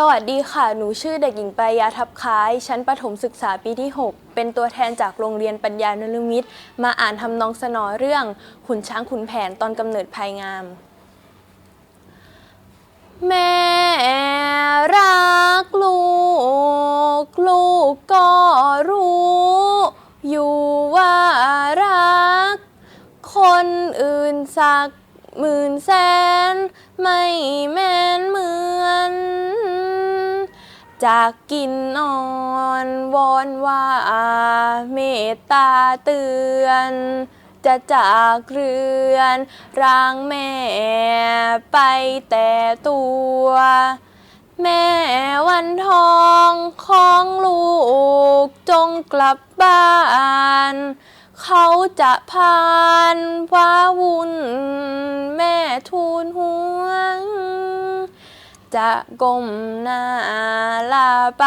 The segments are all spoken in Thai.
สวัสดีค่ะ หนูชื่อเด็กหญิงปายาทับคล้าย ชั้นประถมศึกษาปีที่ 6 เป็นตัวแทนจากโรงเรียนปัญญานรุมิตร มาอ่านทำนองสนอเรื่อง ขุนช้างขุนแผนตอนกำเนิดภายงาม แม่รักลูก ลูกก็รู้ อยู่ว่ารัก คนอื่นสักหมื่นแสน ไม่แม่นหมือน จากกินนอนวอนว่าเมตตาเตือน จะจากเรือนร่างแม่ไปแต่ตัว แม่วันทองของลูกจงกลับบ้านเขาจะพานว้าวุ่น แม่ทูลห่ว จะก้มหน้าลาไป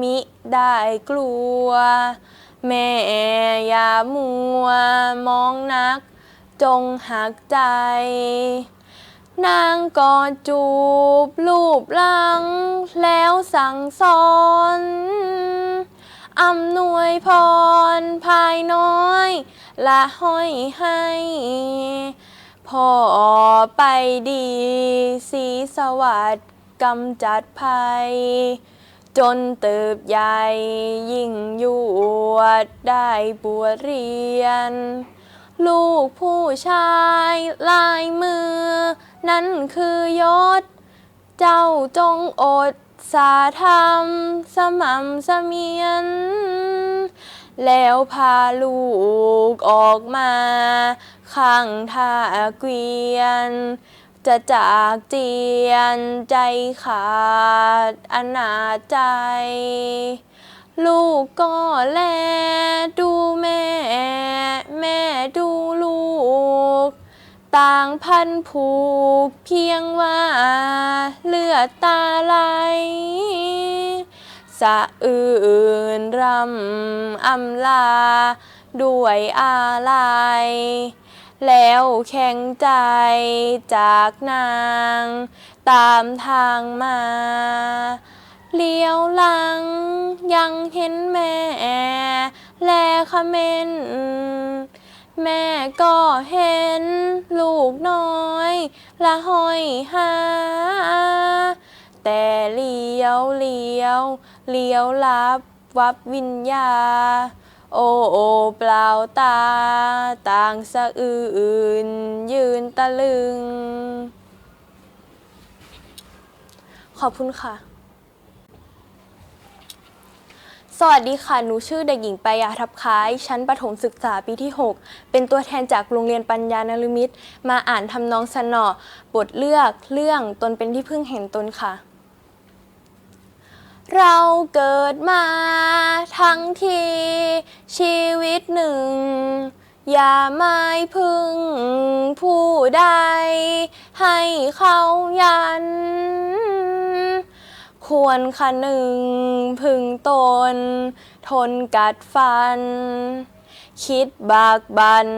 มิได้กลัว แม่อย่ามัว มองนัก จงหักใจ นางกอดจูบรูปหลัง แล้วสั่งสอนอำนวยพรภายน้อย ละห้อยให้ พ่อไปดี สีสวัสดิ์กำจัดภัย จนเติบใหญ่ยิ่งยวดได้บวชเรียน ลูกผู้ชายลายมือ นั่นคือยศ เจ้าจงอดสาธรรม สม่ำเสมียน แล้วพาลูกออกมา ข้างท่าเกวียน จะจากเจียนใจขาดอนาจใจ ลูกก็แลดูแม่ แม่ดูลูก ต่างพันผูกเพียงว่าเลือดตาไหลสะอื่นรำอำลาด้วยอาลัย แล้วแข็งใจจากนาง ตามทางมาเลี้ยวหลัง ยังเห็นแม่ แลคเมนแม่ก็เห็น ลูกน้อย ละห้อยหา แต่เลี้ยวเลี้ยว เลี้ยวลับวับวิญญา โอ้โอเปล่าตา ต่างสะอื่น ยืนตะลึง ขอบคุณค่ะ สวัสดีค่ะ หนูชื่อเด็กหญิงปายาทับคล้าย ชั้นประถมศึกษาปีที่ 6 เป็นตัวแทนจากโรงเรียนปัญญานรุมิตร มาอ่านทำนองสนอบทเลือกเรื่องตนเป็นที่พึ่งแห่งตนค่ะเราเกิดมาทั้งที ชีวิตหนึ่ง อย่าไม่พึ่งผู้ใด ให้เขายัน ควรคะหนึ่งพึงตน ทนกัดฟัน คิดบากบัน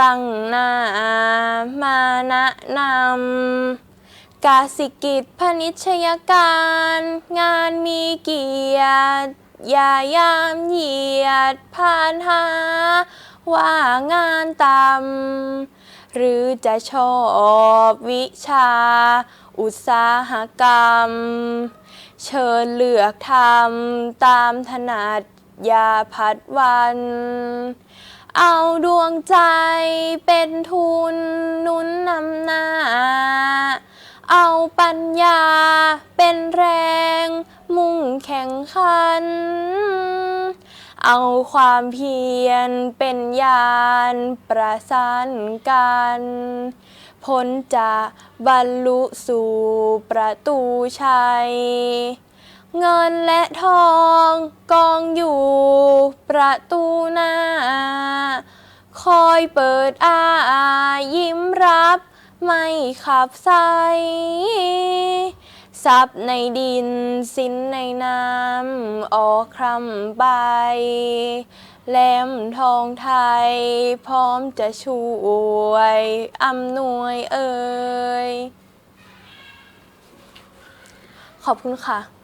ตั้งหน้ามาแนะนำกาสิกิจพนิชยการ งานมีเกียรติ อย่ายามเหยียดผ่านหา ว่างานต่ำหรือจะชอบวิชา อุตสาหกรรม เชิญเลือกทำตามถนัดอย่าพัดวัน เอาดวงใจเป็นทุนหนุนนำหน้า เอาปัญญาเป็นแรง แข่งขัน เอาความเพียรเป็นยานประสานกันพ้นจะบรรลุสู่ประตูชัย เงินและทองกองอยู่ประตูหน้า คอยเปิดอายิ้มรับไม่ขับใส ทรัพย์ในดินสินในน้ำออกคำใบแหลมทองไทย พร้อมจะช่วยอำนวยเอ่ยขอบคุณค่ะ